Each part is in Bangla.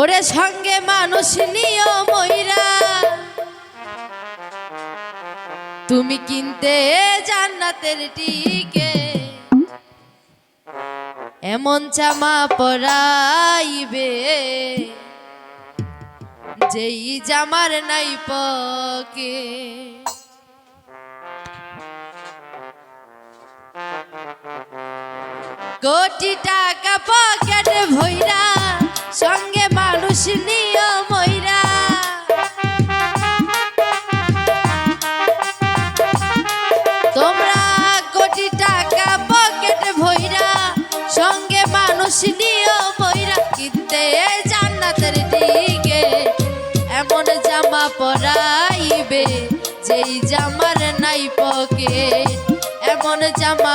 ওরে সঙ্গে মানুষ নিও ময়রা। তুমি কিনতে জান্নাতের টিকে। এমন জামা পরাইবে। যেই জামার নাই পকে। কোটি টাকা পকেট ভইরা সঙ্গে পরাইবে যেই জামার নাই পকেট এমন জামা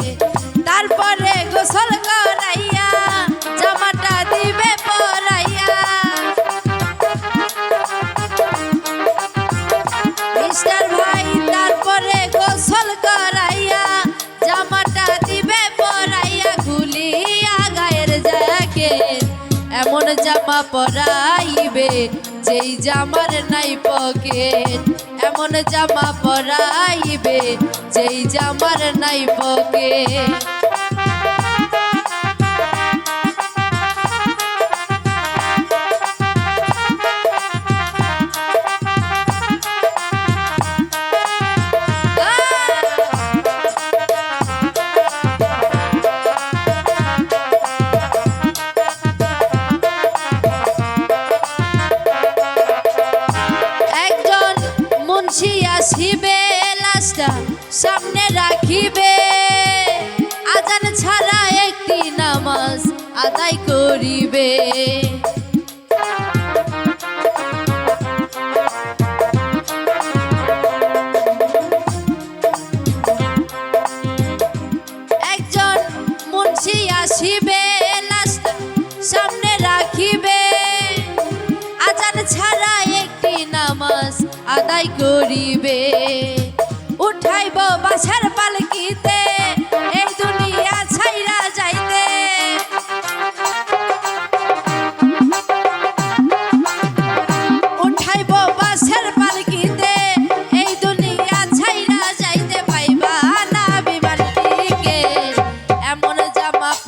এমন জামা পরাইবে? যেই জামার নাই পকেট এমন জামা পরাইবে যেই জামার নাই পকেট আদায় করিবে। একজন মুন্সি আসিবে সামনে রাখিবে। ছাড়া একটি নামাজ আদায় করিবে।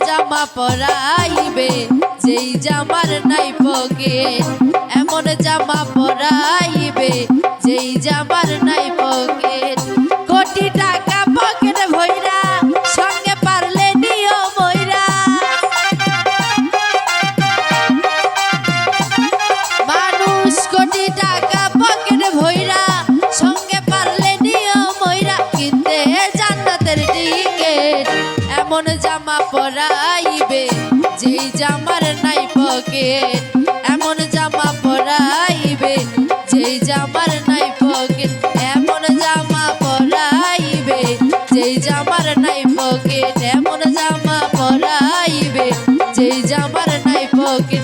জামা পরাইবে যেই জামার নাই পকেট এমন জামা পরাইবে যেই জামার নাই পকেট এমন জামা পরাইবে? যেই জামার নাই পকেট এমন জামা পরাইবে। যেই জামার নাই পকেট এমন জামা পরাইবে। যেই জামার নাই পকেট এমন জামা পরাইবে। যেই জামার নাই পকেট